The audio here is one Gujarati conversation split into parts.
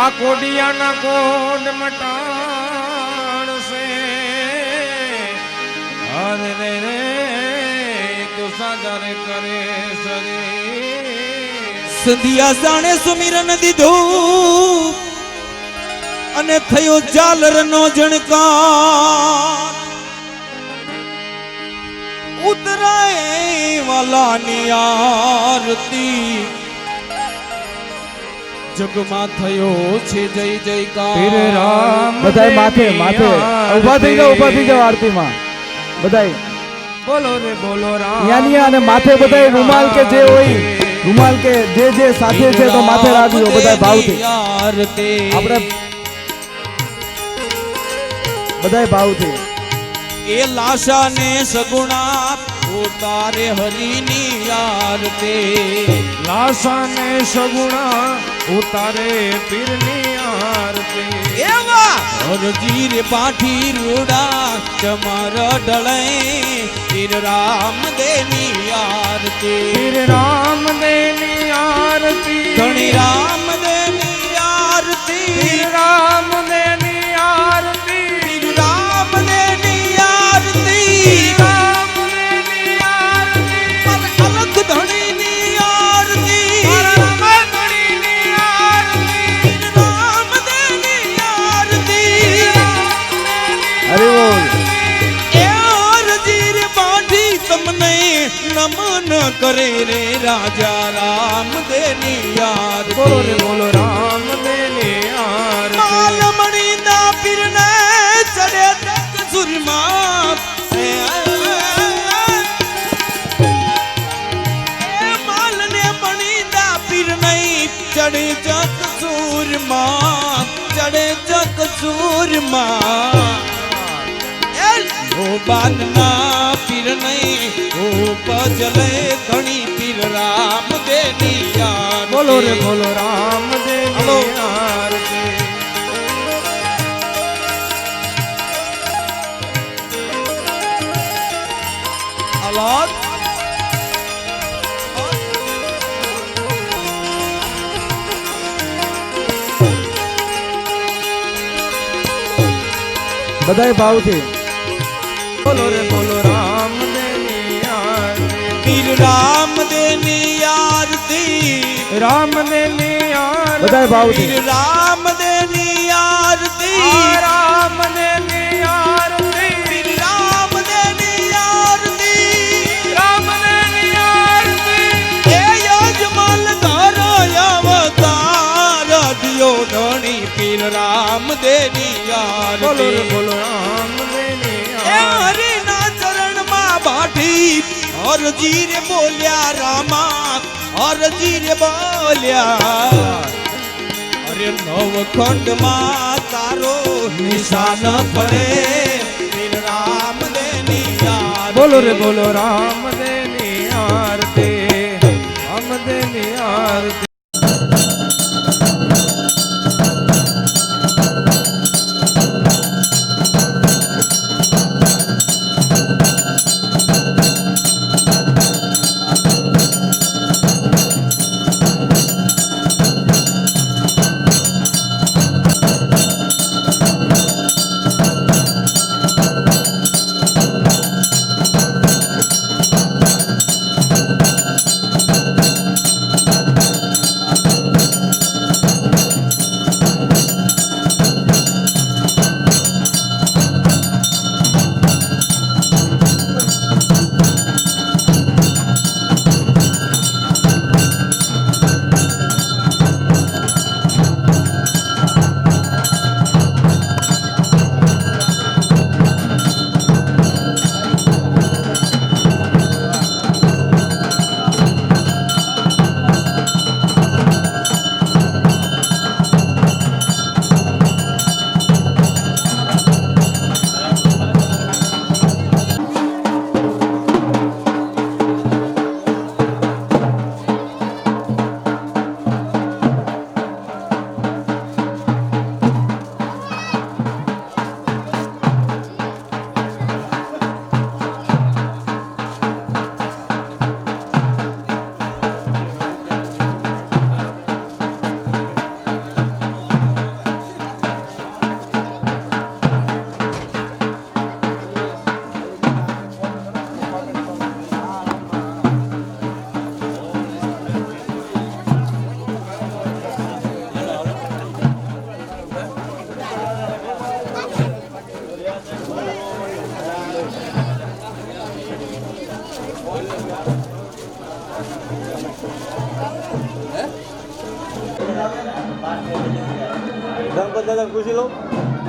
આ કોડિયાના કોડ મટાણશે અરે રે રે તું સાદર કરે સરે સંધિયા જાણે સુમિરન દીધું અને થયો જાલર નો જણકાર. ઉતરાય વાલાની આરતી. જગમાં થયો છે જય જયકાર. રામ બધાય માથે માથે. ઊભા થઈ જાઓ ઊભા થઈ જાઓ આરતીમાં. બધાય. બોલો રે બોલો રામ ન્યા ન્યા અને માથે બધાય રૂમાલ કે જે હોય રૂમાલ કે જે જે સાથે છે તો માથે રાખજો બધાય ભાવથી. આપણે બધાય ભાવથી. એ લાશા ને સગુણા ઉતારે હરિની આરતી. લાસા ને સગુણા ઉતારે પીરની આરતી. એવા? હરજી રે પાઠી રૂડા ચમર ડળે પીર રામ દેની આરતી. પીર રામ દેની આરતી. ધણી રામ કરે રે રાજા રામ દેની યાદ બોલો રે બોલો રામ દેની યાર માલ મણી ના પીરને ચડે તક સુરમા ચડે જગ સુરમાં ચડે જગ સુરમાં બાનના પીર નહીં ઓ પજલે યાદ બોલો રે બોલો રામ હલો. દેની આરતી અલગ બધાય ભાવથી રામ દેની આરતી. બધાય ભાવથી. પીર રામ દેની આરતી. રામ દેની આરતી. પીર રામ દેની આરતી. રામ દેની આરતી. એ યજમાન તારો અવતાર. દિયો ધણી પીર રામ દેની બોલો આરતી બોલો રામ દેની એ આરતી. હરિના ચરણમાં બાઠી. અરજી રે બોલ્યા રામા અરજી રે બોલ્યા, અરે નવખંડમાં તારો નિશાન પડે રામ દેની બોલો રે, બોલો રામ દેની આરતી રામ દેની આરતી. પૂછી લઉં?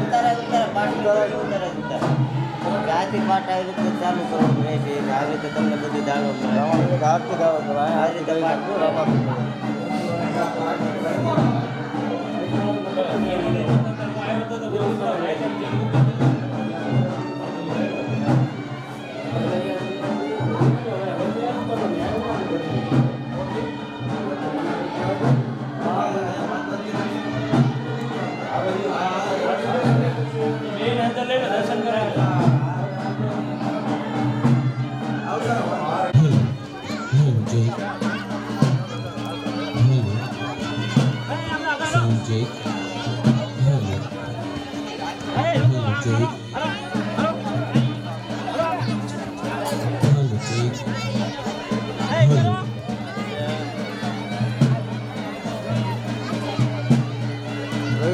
ઉતારા ઉતારા પાઠ ઉતારા ઉતારા. ઉતારા ક્યાંથી આવી રીતે ચાલુ કરવું રહેશે આવી રીતે તમને બધી જાણવા મળે. આ રીતે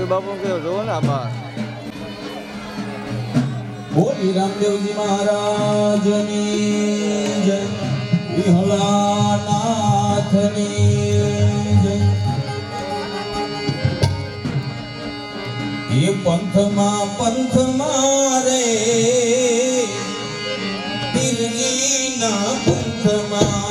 બાપુ કેવું જોવો ને આમાં બોલી રામદેવજી મહારાજની જય. વિહલાનાથની એ પંથમાં પંથમાં રે. પીરગીના પંથમાં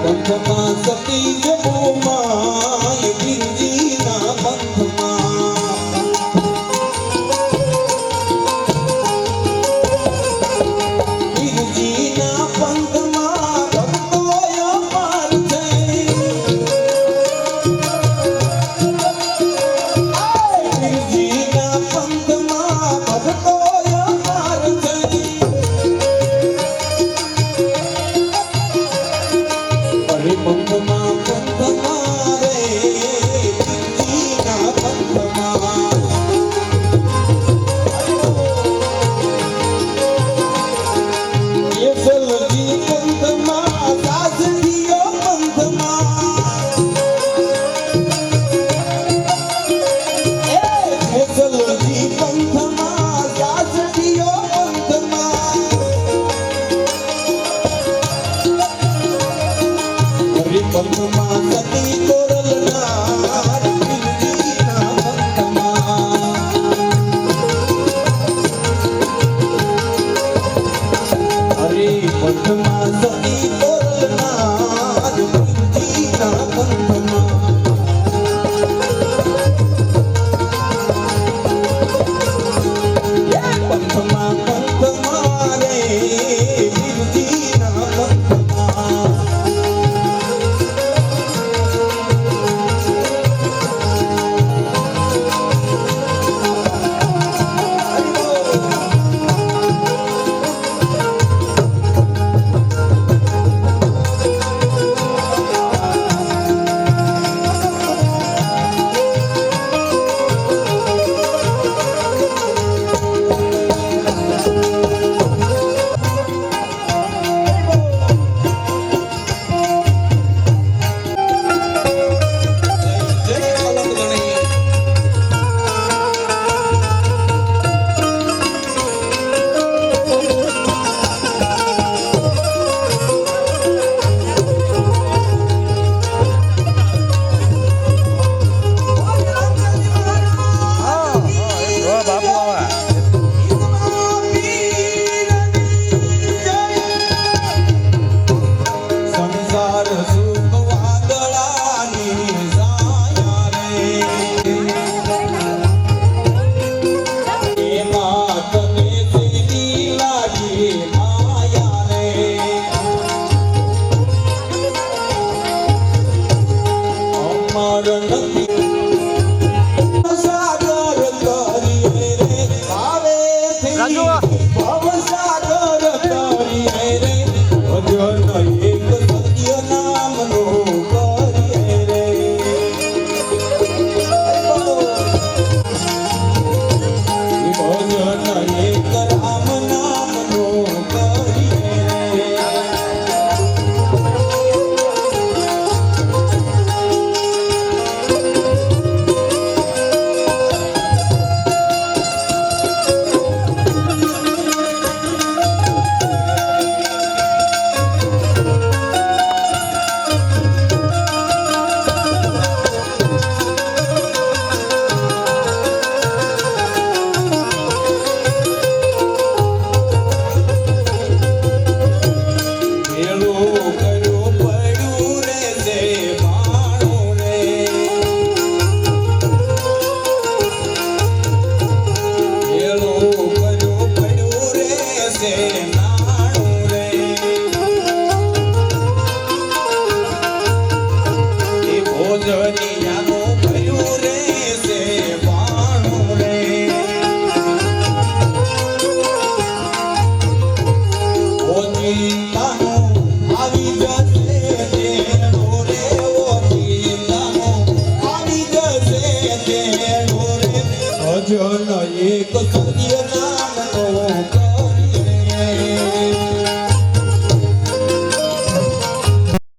હરે પંથમાં સતી বলিয়া